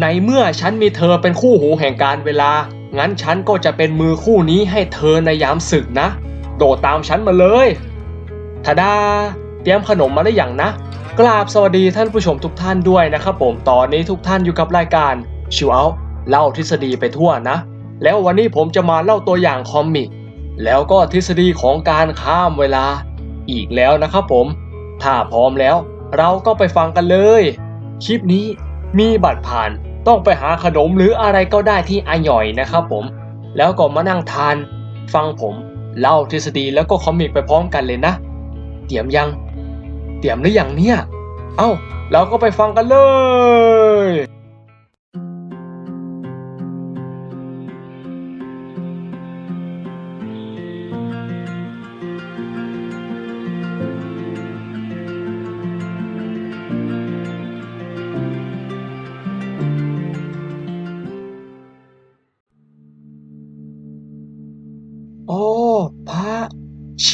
ในเมื่อฉันมีเธอเป็นคู่หูแห่งการเวลา งั้นฉันก็จะเป็นมือคู่นี้ให้เธอในยามศึกนะ โดดตามฉันมาเลยทาดา เตรียมขนมมาได้อย่างนะ กราบสวัสดีท่านผู้ชมทุกท่านด้วยนะครับผม ตอนนี้ทุกท่านอยู่กับรายการชิวเอาเล่าทฤษฎีไปทั่วนะ แล้ววันนี้ผมจะมาเล่าตัวอย่างคอมิก แล้วก็ทฤษฎีของการข้ามเวลา อีกแล้วนะครับผม ถ้าพร้อมแล้ว เราก็ไปฟังกันเลย คลิปนี้ มีบัตรผ่านต้องไปหาขนมหรืออะไรก็ได้ที่อร่อยนะครับผม แล้วก็มานั่งทานฟังผมเล่าทฤษฎีแล้วก็คอมิกไปพร้อมกันเลยนะ เตรียมยัง เตรียมหรือยังเนี่ย เอ้า เราก็ไปฟังกันเลย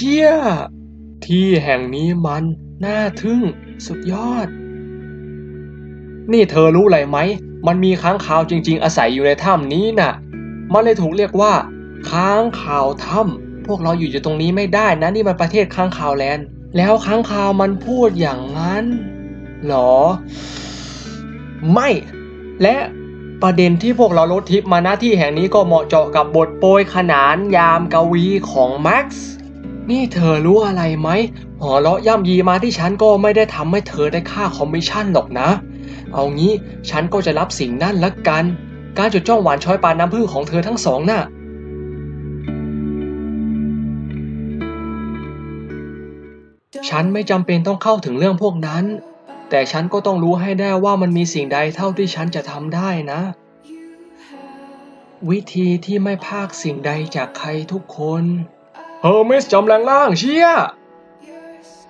ชี่ย ที่แห่งนี้มันน่าทึ่งสุดยอด นี่เธอรู้อะไรไหม มันมีค้างคาวจริง ๆ อาศัยอยู่ในถ้ำนี้น่ะ มันเลยถูกเรียกว่าค้างคาวถ้ำพวกเราอยู่อยู่ตรงนี้ไม่ได้นะ นี่มันประเทศค้างคาวแลนด์ แล้วค้างคาวมันพูดอย่างนั้นหรอ ไม่ และประเด็นที่พวกเราลดทิปมาหน้าที่แห่งนี้ก็เหมาะเจาะกับบทโปรยขนานยามกวีของแม็กซ์ นี่เธอรู้อะไรไหมหัวเราะย่ำยีมาที่ฉันก็ไม่ได้ทำให้เธอได้ค่าคอมมิชชั่นหรอกนะ เอางี้ฉันก็จะรับสิ่งนั่นละกัน การจดจ้องหวานช้อยปานน้ำผึ้งของเธอทั้งสองน่ะฉันไม่จำเป็นต้องเข้าถึงเรื่องพวกนั้น แต่ฉันก็ต้องรู้ให้ได้ว่ามันมีสิ่งใดเท่าที่ฉันจะทำได้นะ วิธีที่ไม่พากสิ่งใดจากใครทุกคน เฮอร์มิสจำแรงล่างเชีย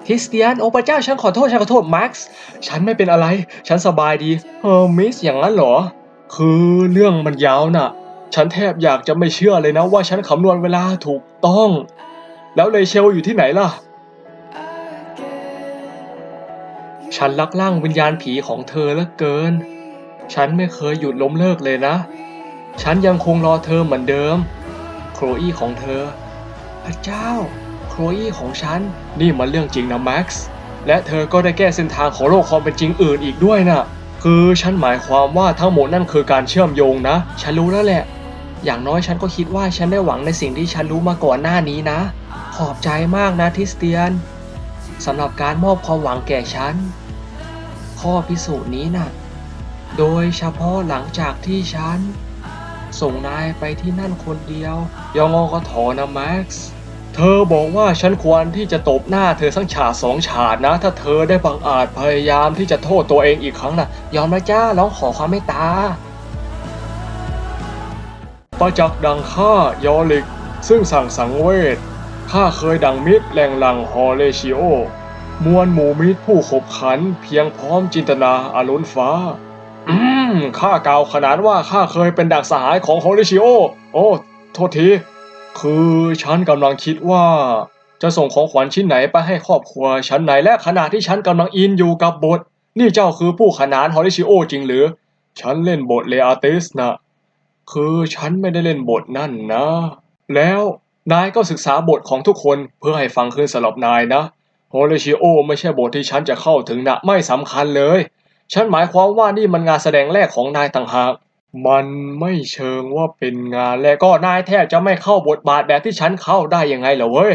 คริสเตียน โอพระเจ้าฉันขอโทษ ฉันขอโทษแม็กซ์ฉันไม่เป็นอะไร ฉันสบายดี เฮอร์มิสอย่างนั้นเหรอ คือเรื่องมันยาวน่ะ ฉันแทบอยากจะไม่เชื่อเลยนะว่าฉันคำนวณเวลาถูกต้อง แล้วเลเชลอยู่ที่ไหนล่ะ ฉันลักล่างวิญญาณผีของเธอเหลือเกิน ฉันไม่เคยหยุดล้มเลิกเลยนะ ฉันยังคงรอเธอเหมือนเดิม โคลอี้ของเธอ ระเจ้า โคลอี้ของฉัน นี่มันเรื่องจริงนะแม็กซ์ และเธอก็ได้แก้เส้นทางของโลกความเป็นจริงอื่นอีกด้วยนะคือฉันหมายความว่าทั้งหมดนั่นคือการเชื่อมโยงนะ ฉันรู้แล้วแหละ อย่างน้อยฉันก็คิดว่าฉันได้หวังในสิ่งที่ฉันรู้มาก่อนหน้านี้นะ ขอบใจมากนะทิสเตียนสำหรับการมอบความหวังแก่ฉัน ข้อพิสูจน์นี้นะ่ะ โดยเฉพาะหลังจากที่ฉันส่งนายไปที่นั่นคนเดียวยองอก็ถอนะแม็กซ์ เธอบอกว่าฉันควรที่จะตบหน้าเธอสังฉาดสองฉาดนะ ถ้าเธอได้บังอาจพยายามที่จะโทษตัวเองอีกครั้งนะยอมนะจ้าร้องขอความเมตตาประจักษ์ดังข้ายอลิก ซึ่งสั่งสังเวชข้าเคยดังมิตรแหล่งหลังฮอเลชิโอ มวลหมู่มิตรผู้ขบขัน เพียงพร้อมจินตนาอารุณฟ้า อืมข้ากล่าวขนานว่าข้าเคยเป็นดักสหายของฮอเลชิโอ โอ้ โทษที คือฉันกำลังคิดว่า จะส่งของขวัญชิ้นไหนไปให้ครอบครัวฉันไหนและขณะที่ฉันกำลังอินอยู่กับบท นี่เจ้าคือผู้ขนานฮอเลชิโอจริงหรือ ฉันเล่นบทเลอาติสนะ คือฉันไม่ได้เล่นบทนั่นนะ แล้วนายก็ศึกษาบทของทุกคนเพื่อให้ฟังขึ้นสำหรับนายนะโฮเลชิโอไม่ใช่บทที่ฉันจะเข้าถึงนะไม่สำคัญเลย ฉันหมายความว่านี่มันงานแสดงแรกของนายต่างหาก มันไม่เชิงว่าเป็นงานแรกก็นายแทบจะไม่เข้าบทบาทแบบที่ฉันเข้าได้ยังไงเหรอเว้ย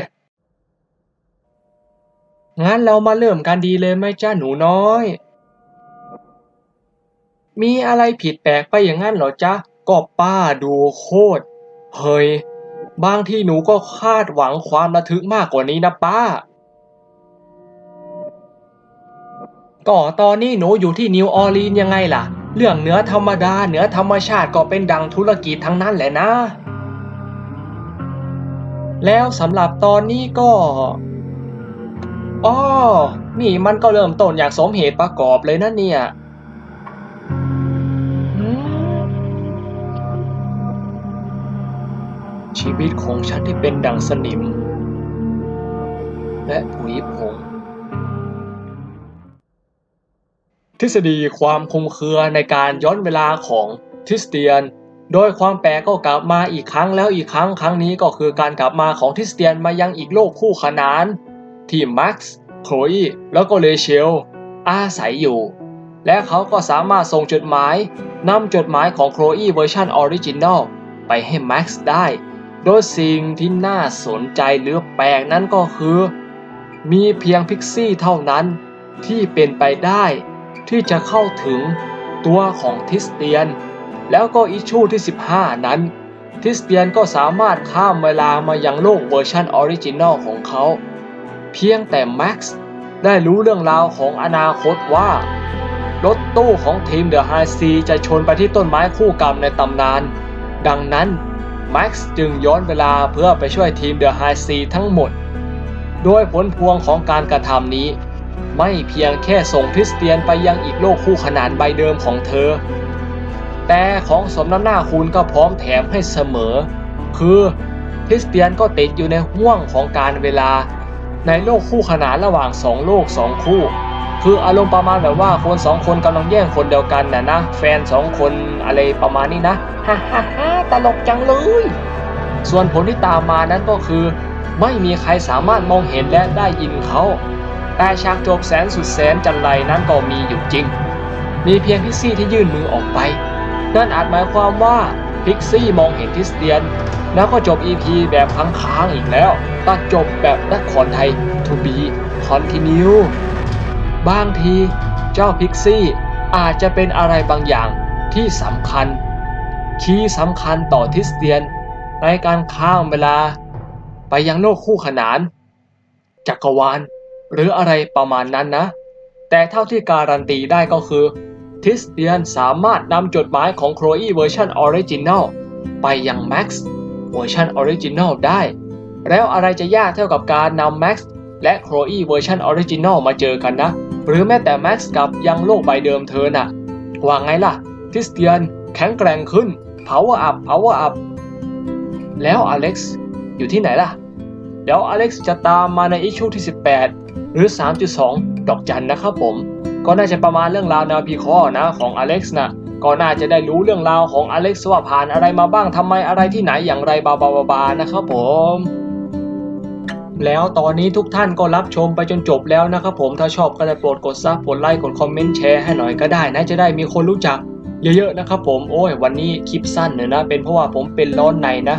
งั้นเรามาเริ่มกันดีเลยไหมจ้าหนูน้อย มีอะไรผิดแปลกไปอย่างนั้นเหรอจ๊ะ ก็ป้าดูโคตร เฮ้ย บางที่หนูก็คาดหวังความระทึกมากกว่านี้นะป้า ก็ตอนนี้หนูอยู่ที่นิวออร์ลีนยังไงล่ะ เรื่องเหนือธรรมดาเหนือธรรมชาติก็เป็นดังธุรกิจทั้งนั้นแหละนะ แล้วสำหรับตอนนี้ก็อ๋อนี่มันก็เริ่มต้นอย่างสมเหตุประกอบเลยนะเนี่ยชีวิตของฉันที่เป็นดังสนิม และผุยผง ทฤษฎีความคุมเครือในการย้อนเวลาของทิสเตียน โดยความแปลกก็กลับมาอีกครั้งแล้วอีกครั้งครั้งนี้ก็คือการกลับมาของทิสเตียนมายังอีกโลกคู่ขนานที่แม็กซ์โคลอีแล้วก็เลเชลอาศัยอยู่ และเขาก็สามารถส่งจดหมายนำจดหมายของโคลอีเวอร์ชันออริจินอลไปให้แม็กซ์ได้ โดยสิ่งที่น่าสนใจหรือแปลกนั้นก็คือ มีเพียงพิกซี่เท่านั้นที่เป็นไปได้ ที่จะเข้าถึงตัวของทิสเตียน แล้วก็อิชูที่ 15 นั้น ทิสเตียนก็สามารถข้ามเวลามายังโลกเวอร์ชันออริจินอลของเขา เพียงแต่แม็กซ์ได้รู้เรื่องราวของอนาคตว่า รถตู้ของทีมเดอะไฮซีจะชนไปที่ต้นไม้คู่กรรมในตำนาน ดังนั้นแม็กซ์จึงย้อนเวลาเพื่อไปช่วยทีมเดอะไฮซีทั้งหมด โดยผลพวงของการกระทำนี้ ไม่เพียงแค่ส่งคริสเตียนไปยังอีกโลกคู่ขนานใบเดิมของเธอ แต่ของสมน้ำหน้าคุณก็พร้อมแถมให้เสมอ คือคริสเตียนก็ติดอยู่ในห่วงของการเวลา ในโลกคู่ขนานระหว่างสองโลกสองคู่ คืออารมณ์ประมาณแบบว่าคนสองคนกำลังแย่งคนเดียวกันน่ะนะ แฟนสองคนอะไรประมาณนี้นะฮ่าฮ่าฮ่าตลกจังเลย ส่วนผลที่ตามมานั้นก็คือ ไม่มีใครสามารถมองเห็นและได้ยินเขา แต่ฉากจบแสนสุดแสนจันไรนั้นก็มีอยู่จริง มีเพียงพิกซี่ที่ยื่นมือออกไป นั่นอาจหมายความว่าพิกซี่มองเห็นคริสเตียน แล้วก็จบ EP แบบค้างๆอีกแล้วตัดจบแบบนักขอนไทย to be continue บางทีเจ้าพิกซี่อาจจะเป็นอะไรบางอย่างที่สำคัญ คีย์สำคัญต่อทิสเตียน ในการข้ามเวลา ไปยังโลกคู่ขนาน จักรวาล หรืออะไรประมาณนั้นนะ แต่เท่าที่การันตีได้ก็คือทิสเตียนสามารถนำจดหมายของโครอีเวอร์ชันออริจินัลไปยังแม็กซ์เวอร์ชันออริจินัลได้ แล้วอะไรจะยากเท่ากับการนำแม็กซ์และโครอีเวอร์ชันออริจินัลมาเจอกันนะ หรือแม้แต่แม็กซ์กับยังโลกใบเดิมเธอน่ะว่าไงล่ะคริสเตียนแข็งแกร่งขึ้น power up power up แล้วอเล็กซ์อยู่ที่ไหนล่ะ เดี๋ยวอเล็กซ์จะตามมาในอิชชูที่ 18 หรือ 3.2 ดอกจันนะครับผม ก็น่าจะประมาณเรื่องราวแนวพีคอนะของอเล็กซ์นะก็น่าจะได้รู้เรื่องราวของอเล็กซ์ว่าผ่านอะไรมาบ้างทำไมอะไรที่ไหนอย่างไรบาบาบาบานะครับผมแล้วตอนนี้ทุกท่านก็รับชมไปจนจบแล้วนะครับผมถ้าชอบก็ได้โปรดกดซับกดไลค์กดคอมเมนต์แชร์ให้หน่อยก็ได้นะจะได้มีคนรู้จักเยอะๆนะครับผมโอ้ยวันนี้คลิปสั้นเนี่ยนะ เป็นเพราะว่าผมเป็นร้อนในนะ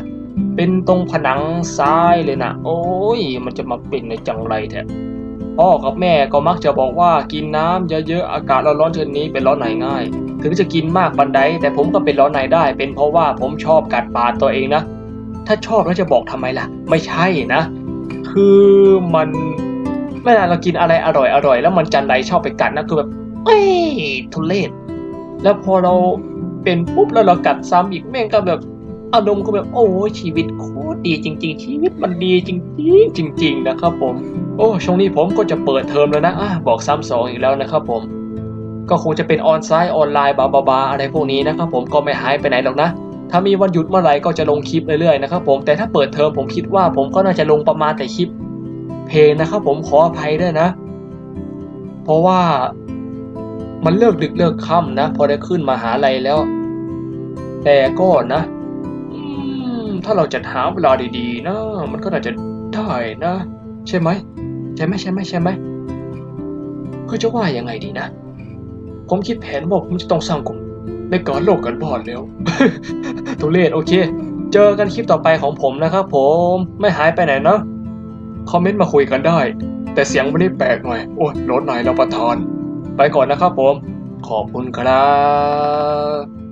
เป็นตรงผนังซ้ายเลยนะ โอ้ยมันจะมาเป็นในจังไรแท้ พ่อกับแม่ก็มักจะบอกว่ากินน้ำเยอะๆ อากาศร้อนๆเช่นนี้เป็นร้อนในง่าย ถึงจะกินมากปันใดแต่ผมก็เป็นร้อนในได้ เป็นเพราะว่าผมชอบกัดปากตัวเองนะ ถ้าชอบแล้วจะบอกทำไมล่ะ ไม่ใช่นะ คือมันเวลาเรากินอะไรอร่อยอร่อยๆแล้วมันจันไรชอบไปกัดนะคือแบบเอ้ยทุเรศแล้วพอเราเป็นปุ๊บแล้วเรากัดซ้ำอีกแม่งก็แบบ อารมณ์ก็แบบโอ้ชีวิตโคตรดีจริง ๆ ชีวิตมันดีจริงๆจริง ๆ นะครับผม โอ้ช่วงนี้ผมก็จะเปิดเทอมแล้วนะอะบอกซ้ำสองอีกแล้วนะครับผม ก็คงจะเป็นออนไซต์ออนไลน์บาบาบาอะไรพวกนี้นะครับผมก็ไม่หายไปไหนหรอกนะถ้ามีวันหยุดเมื่อไหร่ก็จะลงคลิปเรื่อยๆนะครับผมแต่ถ้าเปิดเทอมผมคิดว่าผมก็น่าจะลงประมาณแต่คลิป เพลงนะครับผมขออภัยด้วยนะ เพราะว่ามันเลิกดึกเลิกค่ำนะ พอได้ขึ้นมาหาลัยแล้ว แต่ก็นะ ถ้าเราจะหาเวลาดีๆ นะ มันก็น่าจะได้นะ ใช่ไหมใช่ไหมใช่ไหมใช่ไหมคือจะว่ายังไงดีนะ ผมคิดแผนว่าผมจะต้องสร้างกลุ่มในการโลกกันบอดแล้วทุเรศโอเค เจอกันคลิปต่อไปของผมนะครับผมไม่หายไปไหนเนาะคอมเมนต์มาคุยกันได้ แต่เสียงวันนี้แปลกหน่อย โอ้ยรถหนเราประทาน ไปก่อนนะครับผม ขอบคุณครับ